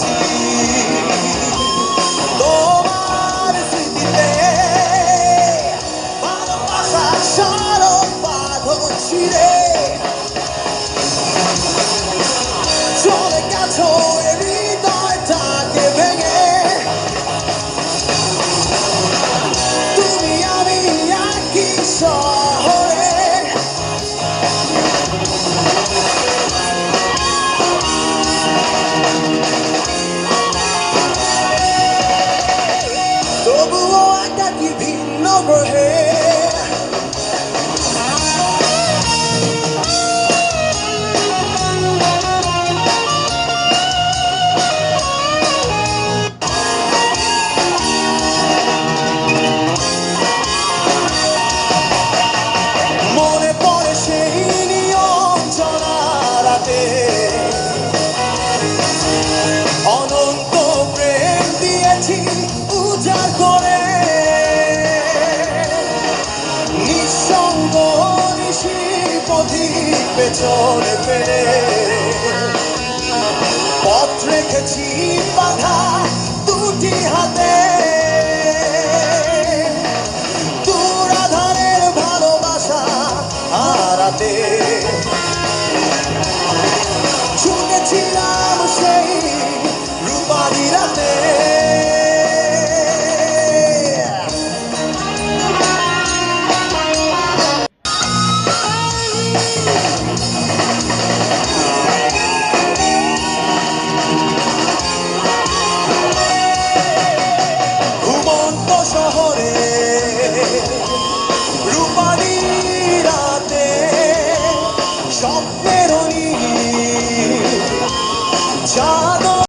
melody that you've can overhead. পেছনে ফেলে। পথ রেখেছি বাধা দুটি হাতে। jump